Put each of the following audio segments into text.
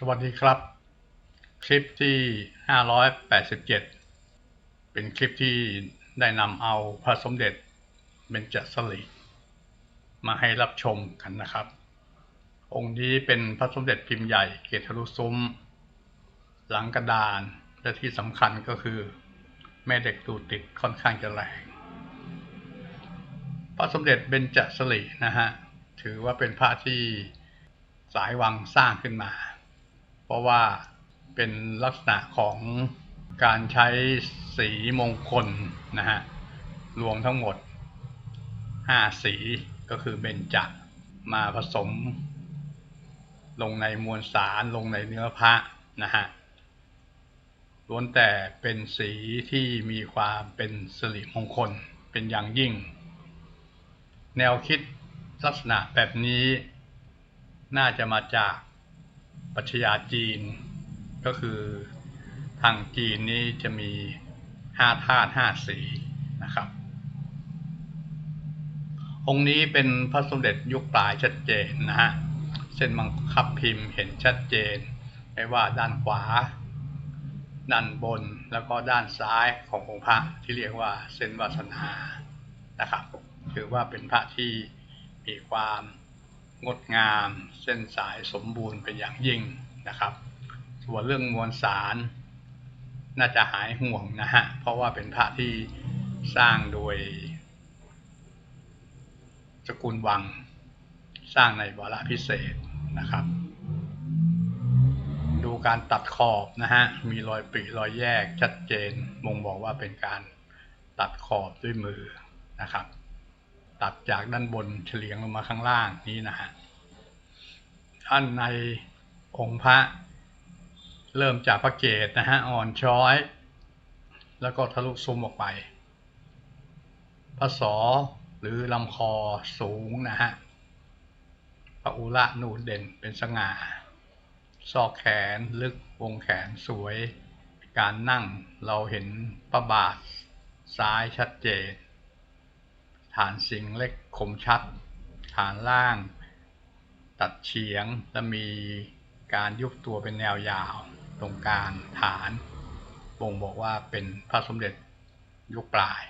สวัสดีครับ คลิปที่ 587 เป็นคลิปที่ได้นำเอาพระสมเด็จเบญจสลีมาให้รับชมกันนะครับ องค์นี้เป็นพระสมเด็จพิมพ์ใหญ่เกตทะลุซุ้ม หลังกระดานและที่สำคัญก็คือ แม่เด็กดูติดค่อนข้างจะแรงพระสมเด็จเบญจสลีนะฮะถือว่าเป็นพระที่สายวังสร้างขึ้นมา เพราะว่าเป็นลักษณะของการใช้สีมงคลนะฮะ รวมทั้งหมด 5 สีก็คือเบญจมาผสม ลงในมวลสารลงในเนื้อพระนะฮะล้วนแต่เป็นสีที่มีความเป็นสิริมงคลเป็นอย่างยิ่ง แนวคิดลักษณะแบบนี้ น่าจะมาจาก ปัชญาจีน ก็คือทางจีนนี้จะมีห้าธาตุห้าสีนะครับ องค์นี้เป็นพระสมเด็จยุคปลายชัดเจนนะฮะเส้นบังคับพิมพ์เห็นชัดเจน ไม่ว่าด้านขวา ด้านบนแล้วก็ด้านซ้ายขององค์พระที่เรียกว่าเส้นวาสนานะครับถือว่าเป็นพระที่มีความ งดงาม เส้นสายสมบูรณ์เป็นอย่างยิ่งนะครับ ส่วนเรื่องมวลสาร น่าจะหายห่วงนะฮะ เพราะว่าเป็นพระที่สร้างโดยสกุลวัง สร้างในวาระพิเศษนะครับ ดูการตัดขอบนะฮะ มีรอยปริรอยแยกชัดเจนบ่งบอกว่าเป็นการตัดขอบด้วยมือนะครับ ตัดจากด้านบนเฉลียงลงมาข้างล่างนี้นะฮะท่านในองค์พระเริ่มจากพระเกศนะฮะอ่อนช้อย แล้วก็ทะลุซุ้มออกไป พระสอหรือลำคอสูงนะฮะพระอุระนูนเด่นเป็นสง่าซอกแขนลึกวงแขนสวย การนั่งเราเห็นประบาทซ้ายชัดเจน ฐานสิงเล็กคมชัด ฐานล่าง ตัดเฉียง และมีการยุบตัวเป็นแนวยาว ตรงกลางฐานบ่งบอกว่าเป็นพระสมเด็จยุคปลาย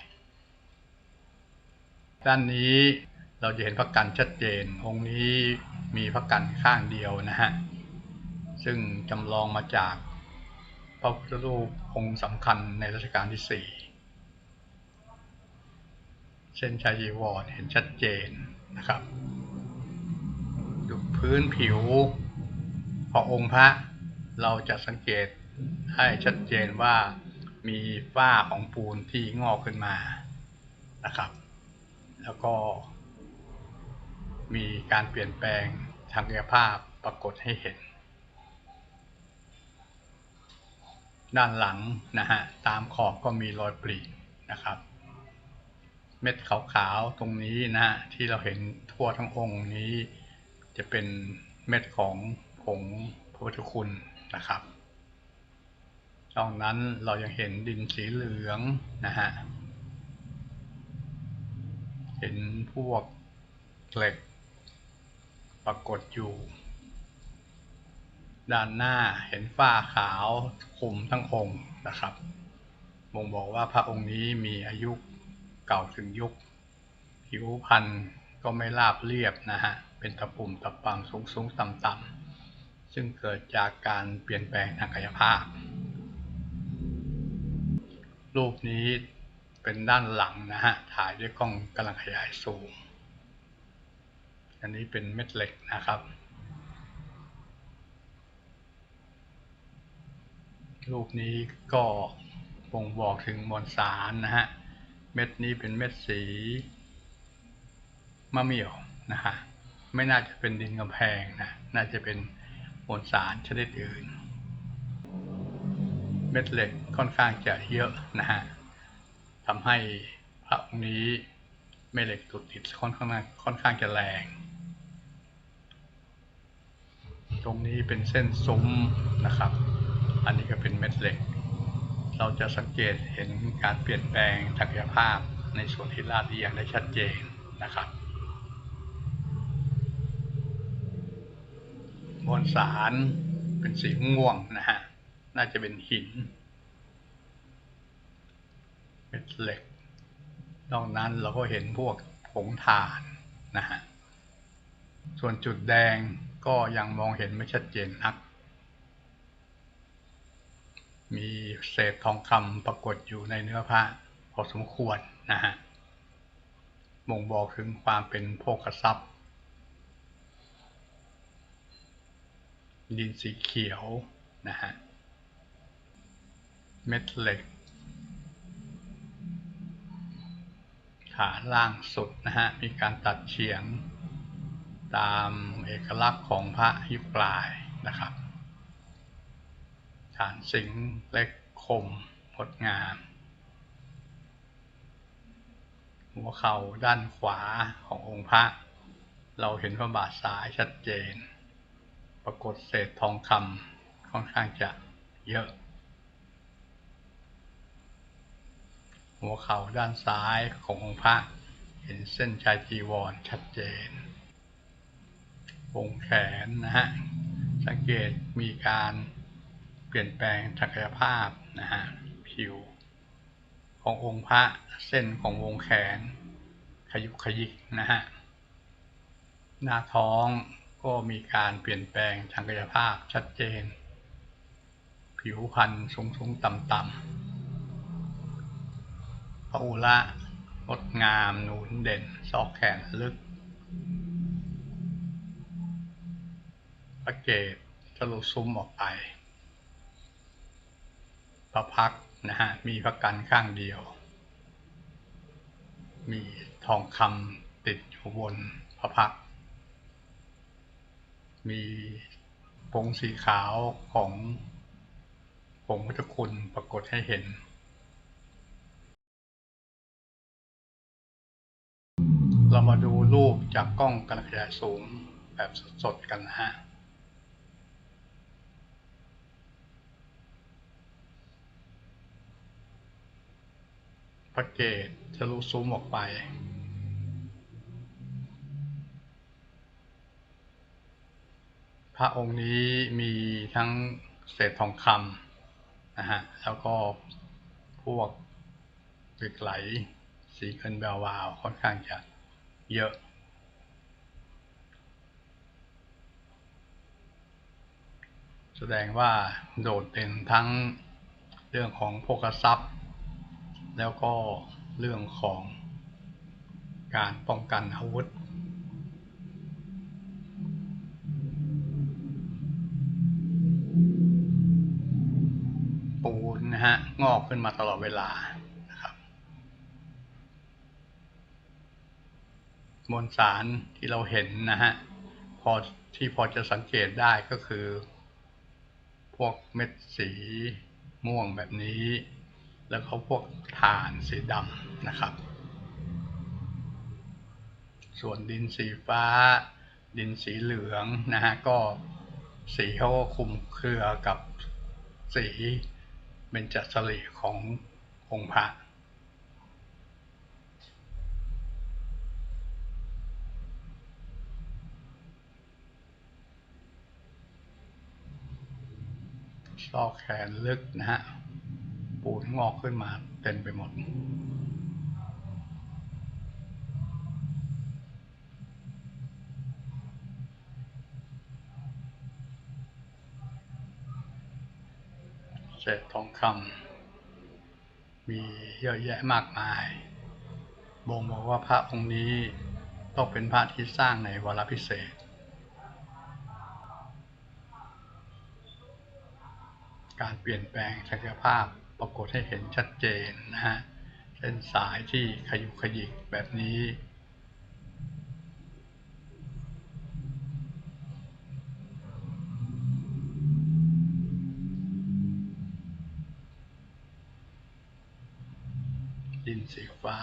ด้านนี้เราจะเห็นพระกันชัดเจน องค์นี้มีพระกันข้างเดียวนะฮะ ซึ่งจำลองมาจากพระพุทธรูปองค์สำคัญในรัชกาลที่สี่ เส้นชายจีวรเห็นชัดเจนนะครับ ดูพื้นผิวขององค์พระเราจะสังเกตให้ชัดเจนว่ามีฝ้าของปูนที่งอกขึ้นมานะครับ แล้วก็ มีการเปลี่ยนแปลงทางกายภาพปรากฏให้เห็น ด้านหลังนะฮะตามขอบก็มีรอยปรีนะครับ เม็ดขาวๆตรงนี้นะที่เราเห็นทั่วทั้งองค์นี้ จะเป็นเม็ดของผงพระพุทธคุณนะครับนอกนั้นเรายังเห็นดินสีเหลืองนะฮะเห็นพวกเหล็กปรากฏอยู่ ด้านหน้าเห็นฝ้าขาวคุมทั้งองค์นะครับบ่งบอกว่าพระองค์นี้มีอายุ เก่าถึงยุค ผิวพรรณก็ไม่ราบเรียบนะฮะ เป็นตะปุ่มตะปังสูงสูงต่ำต่ำซึ่งเกิดจากการเปลี่ยนแปลงทางกายภาพ รูปนี้เป็นด้านหลังนะฮะ ถ่ายด้วยกล้องกำลังขยายสูง อันนี้เป็นเม็ดเหล็กนะครับ รูปนี้ก็บ่งบอกถึงมวลสารนะฮะ ม็ดนี้เป็นเม็ดสีมะเหมี่ยวนะฮะไม่น่าจะเป็นดินกำแพงนะน่าจะเป็นมวลสารชนิดอื่น เม็ดเหล็กค่อนข้างจะเยอะนะฮะทำให้พระองค์นี้แม่เหล็กตุดติดค่อนข้างค่อนข้างจะแรง ตรงนี้เป็นเส้นซุ้มนะครับ อันนี้ก็เป็นเม็ดเหล็ก เราจะสังเกตเห็นการเปลี่ยนแปลงทางกายภาพในส่วนที่ลาดเอียงได้ชัดเจนนะครับ มวลสารเป็นสีม่วงนะฮะ น่าจะเป็นหินเม็ดเหล็กนอกนั้นเราก็เห็นพวกผงถ่านนะฮะ ส่วนจุดแดงก็ยังมองเห็นไม่ชัดเจนนัก มีเศษทองคำปรากฏอยู่ในเนื้อพระพอสมควรนะฮะบ่งบอกถึงความเป็นโภคทรัพย์ ดินสีเขียวนะฮะ เม็ดเหล็กฐานล่างสุดนะฮะ มีการตัดเฉียงตามเอกลักษณ์ของพระยุคปลายนะครับ ฐานสิงห์เล็กคมงดงาม หัวเข่าด้านขวาขององค์พระ เราเห็นพระบาทซ้ายชัดเจน ปรากฏเศษทองคำค่อนข้างจะเยอะ หัวเข่าด้านซ้ายขององค์พระ เห็นเส้นชายจีวรชัดเจนวงแขนนะฮะ สังเกตมีการ เปลี่ยนแปลงศักยภาพนะฮะผิว ขององค์พระเส้นของวงแขน ขยุกขยิกนะฮะหน้าท้องก็มีการเปลี่ยนแปลงทางกายภาพชัดเจน ผิวพรรณสูงสูงต่ำต่ำพระอุระงดงามหนุนเด่นซอกแขนลึกพระเกศทะลุซุ้มออกไป ระพักนะฮะมีพระกันข้างเดียว มีทองคำติดอยู่บนพระพัก มีผงสีขาวของผงพุทธคุณปรากฏให้เห็น เรามาดูรูปจากกล้องการขยายสูงแบบสดๆกันนะฮะ ระเกศทะลุซุ้มออกไปพระองค์นี้มีทั้งเศษทองคำนะฮะแล้วก็พวกเหล็กไหลสีเงินแวววาวค่อนข้างจะเยอะแสดงว่าโดดเด่นทั้งเรื่องของโภคทรัพย์ แล้วก็เรื่องของการป้องกันอาวุธ ปูนนะฮะ งอกขึ้นมาตลอดเวลานะครับมวลสารที่เราเห็นนะฮะ พอที่พอจะสังเกตได้ก็คือ พวกเม็ดสีม่วงแบบนี้ แล้วก็พวกถ่านสีดำนะครับ ส่วนดินสีฟ้า ดินสีเหลืองนะฮะก็สีเขาก็คุมเครือกับสีเบญจสลีขององค์พระซอกแขนลึกนะฮะ ปูดงอกขึ้นมาเต็มไปหมด เศษทองคำมีเยอะแยะมากมาย บ่งบอกว่าพระองค์นี้ต้องเป็นพระที่สร้างในวาระพิเศษการเปลี่ยนแปลงศักยภาพ ปรากฏให้เห็นชัดเจนนะฮะเส้นสายที่ขยุกขยิกแบบนี้ดินสีฟ้า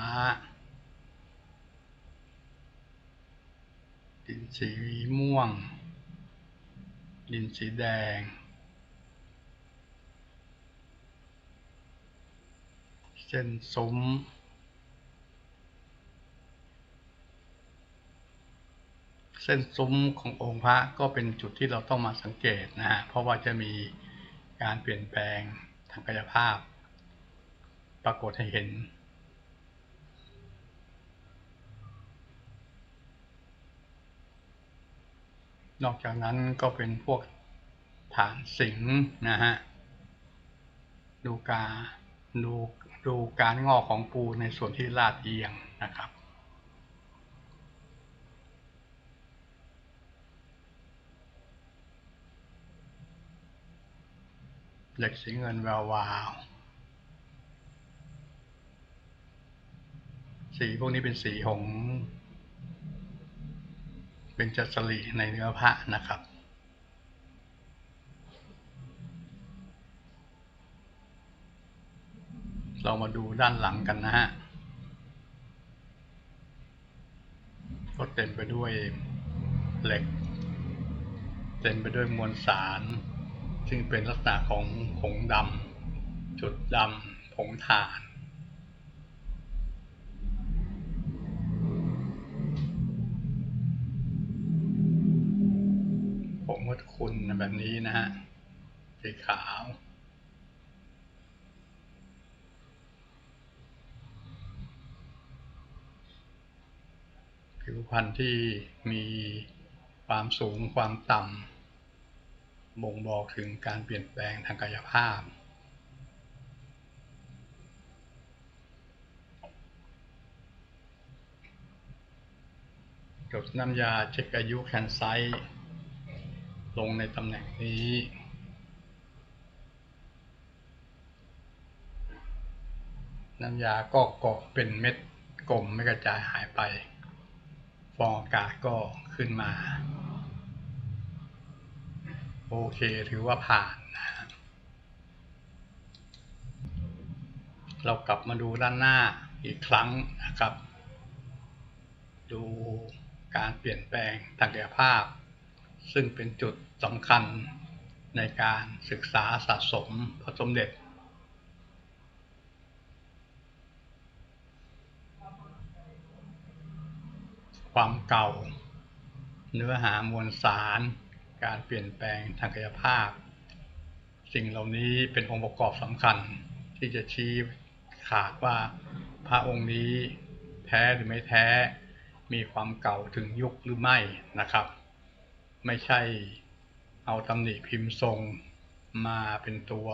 ดินสีม่วง ดินสีแดง เส้นซุ้ม เส้นซุ้มขององค์พระก็เป็นจุดที่เราต้องมาสังเกตนะฮะ เพราะว่าจะมีการเปลี่ยนแปลงทางกายภาพ ปรากฏให้เห็นนอกจากนั้นก็เป็นพวกฐานสิงนะฮะ ดูกา ดู ดูการงอกของปูในส่วนที่ลาดเอียงนะครับ เหล็กสีเงินแวววาว สีพวกนี้เป็นสีของเป็นจัสรีในเนื้อพระนะครับ เรามาดูด้านหลังกันนะฮะก็เต็มไปด้วยเหล็ก เต็มไปด้วยมวลสาร ซึ่งเป็นลักษณะของผงดำจุดดำผงถ่านผงวัดคุณแบบนี้นะฮะสีขาว ผิวพรรณที่มีความสูงความต่ำบ่งบอกถึงการเปลี่ยนแปลงทางกายภาพกับน้ำยาเช็คอายุแคนไซต์ลงในตำแหน่งนี้น้ำยาก็เกาะเป็นเม็ดกลมไม่กระจายหายไป ฟองอากาศก็ขึ้นมา โอเคถือว่าผ่านนะฮะเรากลับมาดูด้านหน้าอีกครั้งนะครับ ดูการเปลี่ยนแปลงทางกายภาพ ซึ่งเป็นจุดสำคัญในการศึกษาสะสมพระสมเด็จ ความเก่า เนื้อหามวลสาร การเปลี่ยนแปลงทางกายภาพ สิ่งเหล่านี้เป็นองค์ประกอบสำคัญที่จะชี้ขาดว่าพระองค์นี้แท้หรือไม่แท้มีความเก่าถึงยุคหรือไม่นะครับ ไม่ใช่เอาตำหนิพิมพ์ทรงมาเป็นตัว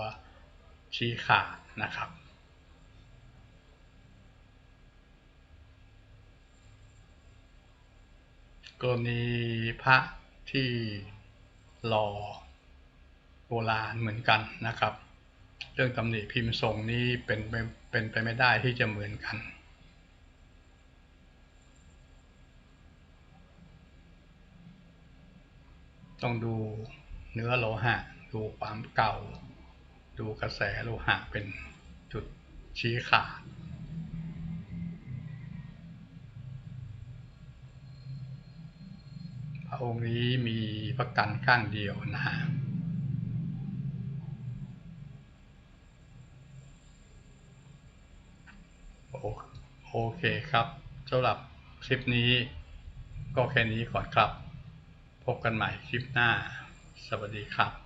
ชี้ขาดนะครับ กรณีพระที่หล่อโบราณเหมือนกันนะครับ เรื่องตำหนิพิมพ์ทรงนี้เป็นไปเป็นไปไม่ได้ที่จะเหมือนกันต้องดูเนื้อโลหะ ดูความเก่า ดูกระแสโลหะเป็นจุดชี้ขาด พระ องค์นี้มีพระกันข้างเดียวนะฮะโอโอเคครับสำหรับคลิปนี้ก็แค่นี้ก่อนครับ พบกันใหม่คลิปหน้า สวัสดีครับ